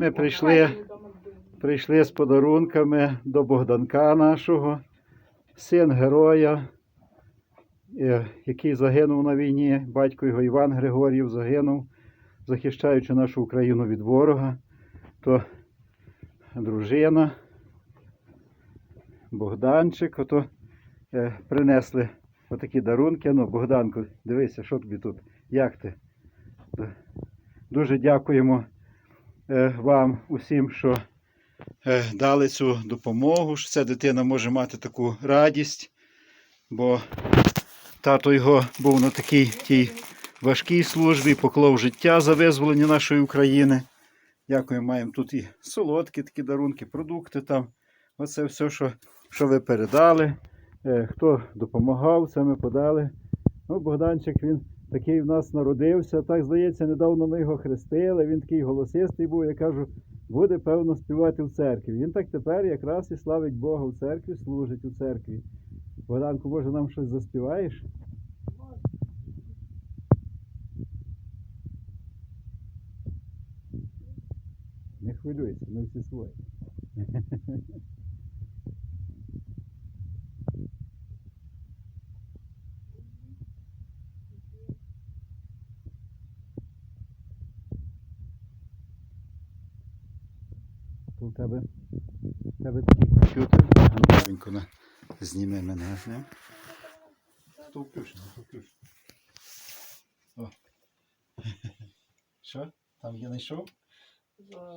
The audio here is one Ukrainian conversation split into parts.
Ми прийшли, прийшли з подарунками до Богданка нашого, син героя, е, який загинув на війні. Батько його Іван Григорів загинув, захищаючи нашу Україну від ворога. То дружина, Богданчик, ото е, принесли отакі дарунки. Ну, Богданку, дивися, що тобі тут, як ти? Дуже дякуємо вам усім, що е, дали цю допомогу, що ця дитина може мати таку радість, бо тато його був на такій тій важкій службі, поклав життя за визволення нашої України. Дякуємо, маємо тут і солодкі такі дарунки, продукти там. Оце все, що, що ви передали. Е, Хто допомагав, це ми подали. Ну, Богданчик, він такий в нас народився. Так, здається, недавно ми його хрестили. Він такий голосистий був. Я кажу, буде певно співати в церкві. Він так тепер якраз і славить Бога в церкві, служить у церкві. Богданку, може, нам щось заспіваєш? Не хвилюйся, ми всі свої. У тебе, у тебе такий комп'ютер. На, зніми мене з ним. То включено, то включено. О. Що? Там є знайшов?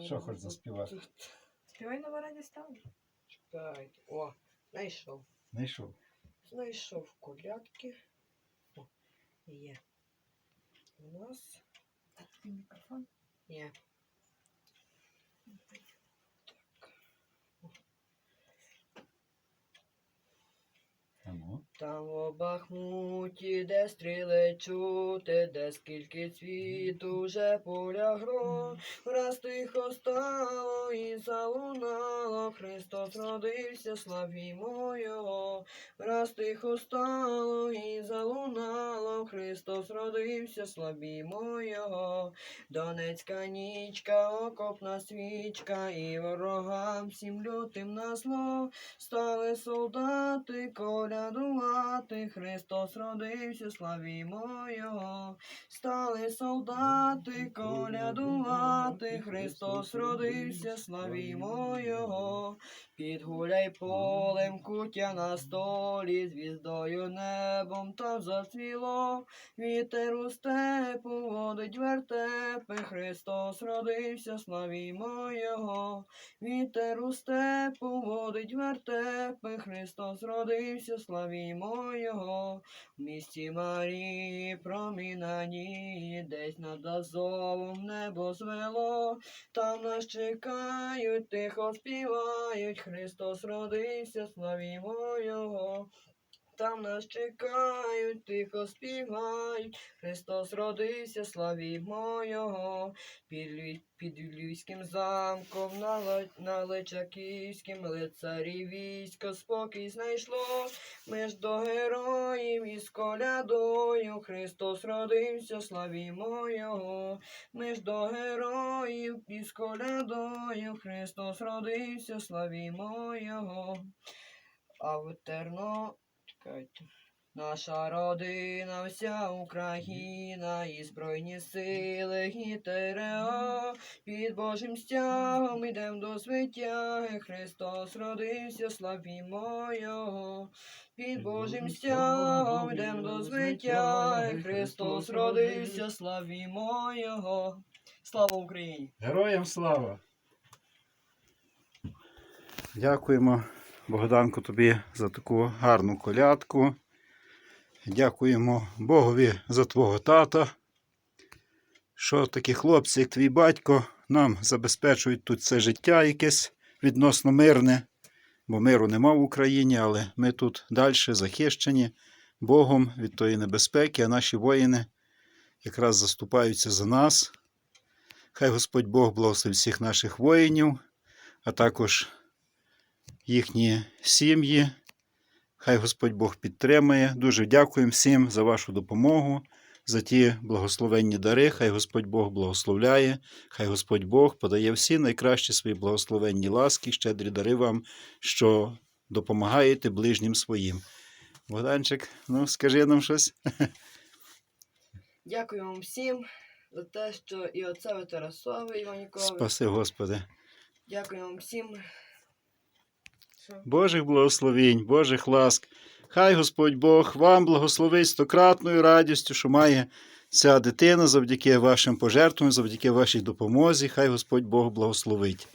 Що хочеш заспівати? Співай на варені ставлю. Чекайте. О, знайшов. Знайшов. Знайшов колядки. О, є. У нас А тобі мікрофон? є. Ну. Там у Бахмуті, де стріли чути, де скільки цвіту вже полягло, враз тихо стало і залунало, Христос родився, славімо Його, враз тихо стало і залунало, Христос родився, славімо Його, Донецька нічка, окопна свічка, і ворогам всім лютим на зло, стали солдати колядувати, Христос родився, славімо Його. Стали солдати колядувати, Христос родився, славімо Його. Підгуляй полем, кутя на столі, звіздою небом там зацвіло. Вітер у степу водить вертепи, Христос родився, славімо Його. Вітер у степу водить вертепи, Христос родився, славімо Його. В місті Марії промінані, десь над Азовом небо звело, там нас чекають, тихо співають, Христос родився, славімо Його. Там нас чекають, тихо співають, Христос родився, славімо Його. Під, під Львівським замком на, на Личаківським лицарі військо спокій знайшло. Ми ж до героїв із колядою, Христос родився, славімо Його. Ми ж до героїв із колядою, Христос родився, славімо Його. А в Терно... Чекайте. Наша родина, вся Україна і Збройні сили, і ТРО. Під Божим стягом ідем до звитяги. Христос родився, славімо Його. Під Божим стягом ідем до звитяги. Христос родився, славімо Його. Слава Україні! Героям слава! Дякуємо, Богданку, тобі за таку гарну колядку. Дякуємо Богові за твого тата, що такі хлопці, як твій батько, нам забезпечують тут це життя якесь відносно мирне, бо миру нема в Україні, але ми тут далі захищені Богом від тої небезпеки, а наші воїни якраз заступаються за нас. Хай Господь Бог благословить всіх наших воїнів, а також їхні сім'ї. Хай Господь Бог підтримає. Дуже дякуємо всім за вашу допомогу, за ті благословенні дари. Хай Господь Бог благословляє, хай Господь Бог подає всі найкращі свої благословенні ласки, щедрі дари вам, що допомагаєте ближнім своїм. Богданчик, ну скажи нам щось. Дякую вам всім за те, що і отцеві Тарасові Іванікові. Спаси, Господи. Дякую вам всім. Божих благословінь, Божих ласк. Хай Господь Бог вам благословить стократною радістю, що має ця дитина завдяки вашим пожертвам, завдяки вашій допомозі. Хай Господь Бог благословить.